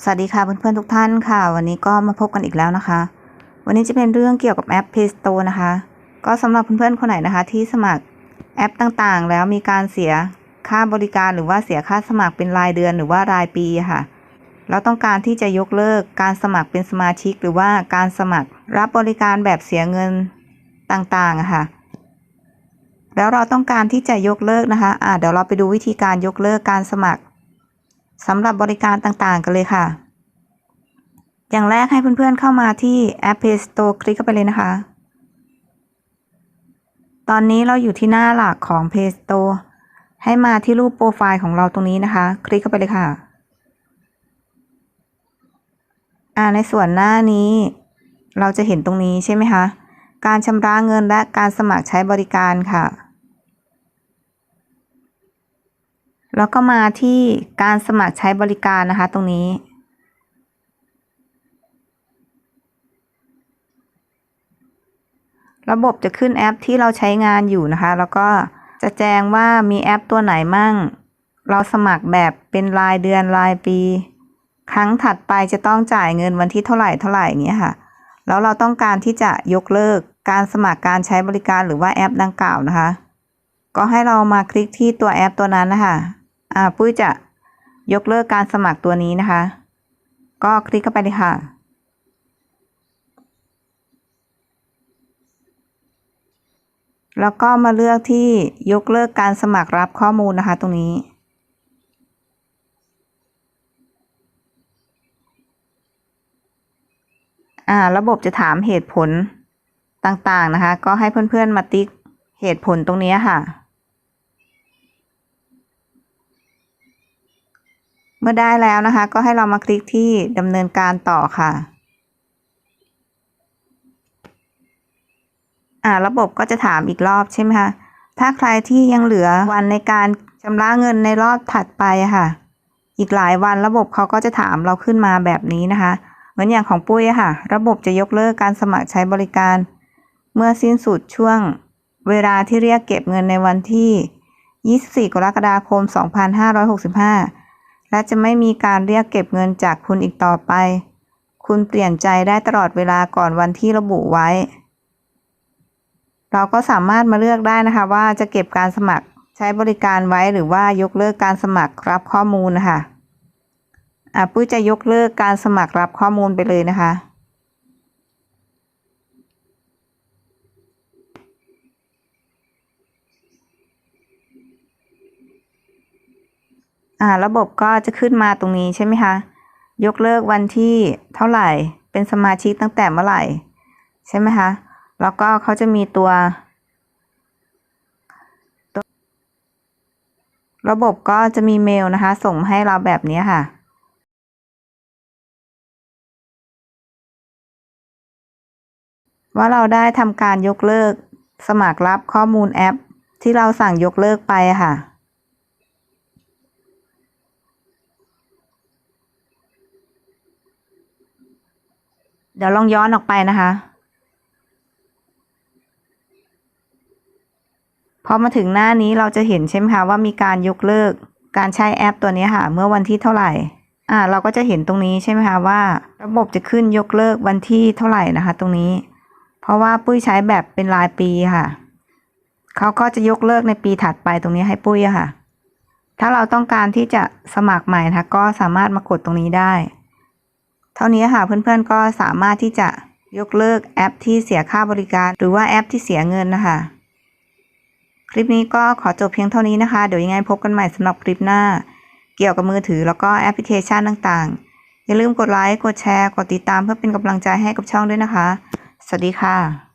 สวัสดีค่ะเพื่อนๆทุกท่านค่ะ วันนี้ก็มาพบกันอีกแล้วนะคะ วันนี้จะเป็นเรื่องเกี่ยวกับแอป Play Store นะคะ ก็สำหรับเพื่อนๆคนไหนนะคะ ที่สมัครแอปต่างๆ แล้วมีการเสียค่าบริการหรือว่าเสียค่าสมัครเป็นรายเดือนหรือว่ารายปีค่ะ เราต้องการที่จะยกเลิกการสมัครเป็นสมาชิก หรือว่าการสมัครรับบริการแบบเสียเงินต่างๆค่ะ แล้วเราต้องการที่จะยกเลิกนะคะอ่าเดี๋ยวเราไปดูวิธีการยกเลิกการสมัคร สำหรับบริการต่างๆ กันเลยค่ะ อย่างแรกให้เพื่อนๆเข้ามาที่แอป Play Store คลิกเข้าไปเลยนะคะ ตอนนี้เราอยู่ที่หน้าหลักของ Play Store ให้มาที่รูปโปรไฟล์ของเราตรงนี้นะคะ คลิกเข้าไปเลยค่ะ อ่าในส่วนหน้านี้ เราจะเห็นตรงนี้ใช่ไหมคะ การชำระเงินและการสมัครใช้บริการค่ะ แล้วก็มาที่การสมัครใช้บริการนะคะตรงนี้ ระบบจะขึ้นแอปที่เราใช้งานอยู่นะคะ แล้วก็จะแจ้งว่ามีแอปตัวไหนมั่ง เราสมัครแบบเป็นรายเดือนรายปี ครั้งถัดไปจะต้องจ่ายเงินวันที่เท่าไหร่เท่าไหร่อย่างเงี้ยค่ะ แล้วเราต้องการที่จะยกเลิกการสมัครการใช้บริการหรือว่าแอปดังกล่าวนะคะก็ให้เรามาคลิกที่ตัวแอปตัวนั้นนะคะ อ่าปุ้ยจะยกเลิกการสมัครตัวนี้นะคะ ก็คลิกเข้าไปเลยค่ะ แล้วก็มาเลือกที่ยกเลิกการสมัครรับข้อมูลนะคะ ตรงนี้ อ่า ระบบจะถามเหตุผลต่างๆนะคะ ก็ให้เพื่อนๆมาติ๊กเหตุผลตรงนี้ค่ะ เมื่อได้แล้วนะคะ ก็ให้เรามาคลิกที่ดำเนินการต่อค่ะ อ่า ระบบก็จะถามอีกรอบใช่ไหมคะ ถ้าใครที่ยังเหลือวันในการชำระเงินในรอบถัดไปค่ะ อีกหลายวันระบบเขาก็จะถามเราขึ้นมาแบบนี้นะคะ เหมือนอย่างของปุ้ยอะค่ะ ระบบจะยกเลิกการสมัครใช้บริการ เมื่อสิ้นสุดช่วงเวลาที่เรียกเก็บเงินในวันที่ 24 กรกฎาคม 2565 และจะไม่มีการเรียกเก็บเงินจากคุณอีกต่อไป คุณเปลี่ยนใจได้ตลอดเวลาก่อนวันที่ระบุไว้ เราก็สามารถมาเลือกได้นะคะว่าจะเก็บการสมัครใช้บริการไว้หรือว่ายกเลิกการสมัครรับข้อมูลนะคะอะปุ้ยจะยกเลิกการสมัครรับข้อมูลไปเลยนะคะ อ่าระบบก็จะขึ้นมาตรงนี้ใช่ไหมคะ ยกเลิกวันที่เท่าไหร่ เป็นสมาชิกตั้งแต่เมื่อไหร่ ใช่ไหมคะ แล้วก็เขาจะมีตัว ระบบก็จะมีเมลนะคะ ส่งให้เราแบบนี้ค่ะว่าเราได้ทำการยกเลิกสมัครรับข้อมูลแอป ที่เราสั่งยกเลิกไปค่ะ เดี๋ยวลองย้อนออกไปนะคะ พอมาถึงหน้านี้เราจะเห็นใช่ไหมคะว่ามีการยกเลิกการใช้แอปตัวนี้ค่ะ เมื่อวันที่เท่าไหร่อ่าเราก็จะเห็นตรงนี้ใช่ไหมคะว่า ระบบจะขึ้นยกเลิกวันที่เท่าไหร่นะคะ ตรงนี้ เพราะว่าปุ้ยใช้แบบเป็นรายปีค่ะเขาก็จะยกเลิกในปีถัดไปตรงนี้ให้ปุ้ยค่ะ ถ้าเราต้องการที่จะสมัครใหม่นะคะก็สามารถมากดตรงนี้ได้ เท่านี้ค่ะเพื่อนๆก็สามารถที่จะยกเลิกแอปที่เสียค่าบริการ หรือว่าแอปที่เสียเงินนะคะ คลิปนี้ก็ขอจบเพียงเท่านี้นะคะ เดี๋ยวยังไงพบกันใหม่สำหรับคลิปหน้า เกี่ยวกับมือถือแล้วก็แอปพลิเคชันต่างๆ อย่าลืมกดไลค์ กดแชร์ กดติดตามเพื่อเป็นกำลังใจให้กับช่องด้วยนะคะ สวัสดีค่ะ